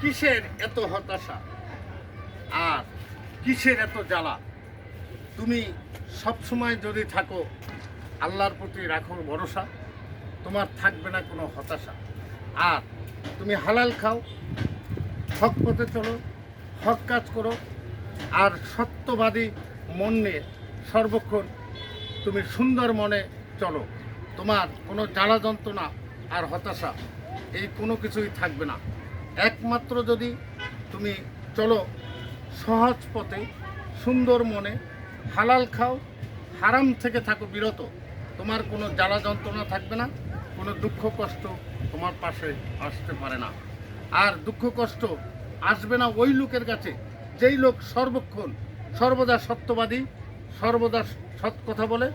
কিসের এত হতাশা? আর কিসের এত জ্বালা? তুমি সবসময় যদি থাকো, আল্লাহর প্রতি রাখো ভরসা, তোমার থাকবে না কোনো হতাশা। আর তুমি হালাল খাও, হক পথে চলো, হক কাজ করো, আর সত্যবাদী মন নিয়ে সর্বক্ষণ তুমি সুন্দর মনে চলো। তোমার কোনো জ্বালা যন্ত্রণা আর হতাশা এই কোনো কিছুই থাকবে না। একমাত্র যদি তুমি চলো সহজ পথে, সুন্দর মনে, হালাল খাও, হারাম থেকে থাকো বিরত, তোমার কোনো জ্বালা যন্ত্রণা থাকবে না, কোনো দুঃখ কষ্ট তোমার পাশে আসতে পারে না। আর দুঃখ কষ্ট আসবে না ওই লোকের কাছে, যেই লোক সর্বক্ষণ, সর্বদা সত্যবাদী, সর্বদা সৎ কথা বলে,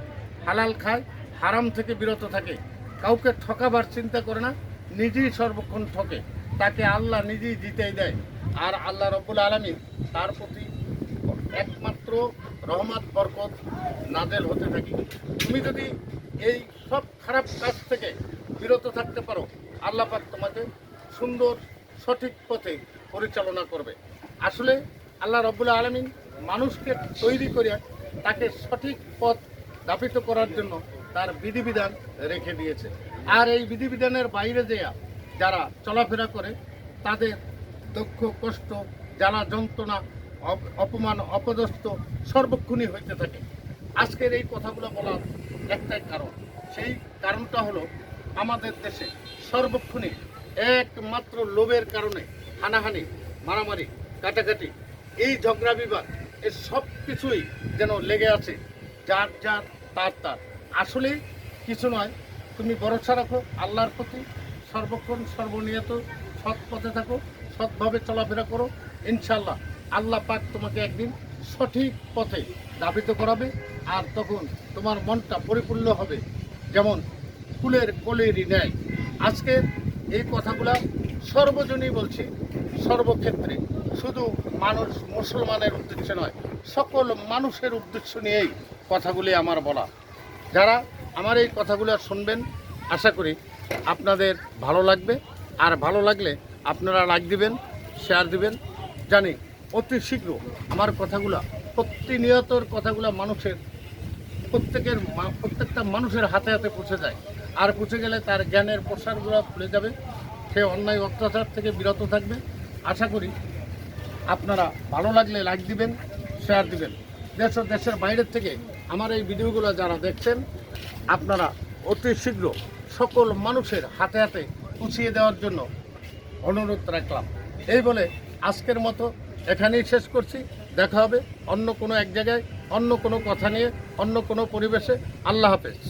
হালাল খায়, হারাম থেকে বিরত থাকে, কাউকে ঠকাবার চিন্তা করে না, নিজেই সর্বক্ষণ ঠকে। তাকে আল্লাহ নিজেই জিতেই দেয়। আর আল্লাহ রব্বুল আলমী তার প্রতি একমাত্র রহমত, বরকত নাজেল হতে থাকে। তুমি যদি এই সব খারাপ কাজ থেকে বিরত থাকতে পারো, আল্লাহ পাক তোমাকে সুন্দর, সঠিক পথে পরিচালনা করবে। আসলে আল্লাহ রব্বুল আলমিন মানুষকে তৈরি করে তাকে সঠিক পথ দাপিত করার জন্য তার বিধিবিধান রেখে দিয়েছে। আর এই বিধিবিধানের বাইরে যেয়া যারা চলাফেরা করে, তাদের দুঃখ, কষ্ট, জ্বালা, যন্ত্রণা অপমান, অপদস্থ সর্বক্ষণই হইতে থাকে। আজকের এই কথাগুলো বলার একটাই কারণ। সেই কারণটা হলো আমাদের দেশে সর্বক্ষণই একমাত্র লোভের কারণে হানাহানি, মারামারি, কাটাকাটি, এই ঝগড়া বিবাদ এর সব কিছুই যেন লেগে আছে, যার যার, তার তার। আসলে কিছু নয়, তুমি ভরসা রাখো আল্লাহর প্রতি সর্বক্ষণ সর্বনিয়ত সৎ পথে থাকো, সৎভাবে চলাফেরা করো। ইনশাল্লাহ আল্লাহ পাক তোমাকে একদিন সঠিক পথে দাবিত করাবে আর তখন তোমার মনটা পরিপূর্ণ হবে। যেমন ফুলের কলেরই ন্যায়। আজকে এই কথাগুলা সর্বজনই বলছে, সর্বক্ষেত্রে। শুধু মানুষ মুসলমানের উদ্দেশ্যে নয়, সকল মানুষের উদ্দেশ্য নিয়েই কথাগুলি আমার বলা। যারা আমার এই কথাগুলো শুনবেন, আশা করি আপনাদের ভালো লাগবে। আর ভালো লাগলে আপনারা লাইক দিবেন শেয়ার দিবেন। জানি অতি শীঘ্র আমার কথাগুলো, প্রতিনিয়তর কথাগুলো মানুষের, প্রত্যেকের প্রত্যেকটা মানুষের হাতে হাতে পৌঁছে যায়। আর পৌঁছে গেলে তার জ্ঞানের প্রসারগুলো খুলে যাবে। সে অন্যায় অত্যাচার থেকে বিরত থাকবে। আশা করি আপনারা ভালো লাগলে লাইক দিবেন শেয়ার দিবেন। দেশ দেশের বাইরের থেকে আমার এই ভিডিওগুলো যারা দেখছেন, আপনারা অতি শীঘ্র সকল মানুষের হাতে হাতে পুছিয়ে দেওয়ার জন্য অনুরোধ রাখলাম। এই বলে আজকের মতো এখানেই শেষ করছি। দেখা হবে অন্য কোনো এক জায়গায়, অন্য কোনো কথা নিয়ে, অন্য কোনো পরিবেশে। আল্লাহ হাফেজ।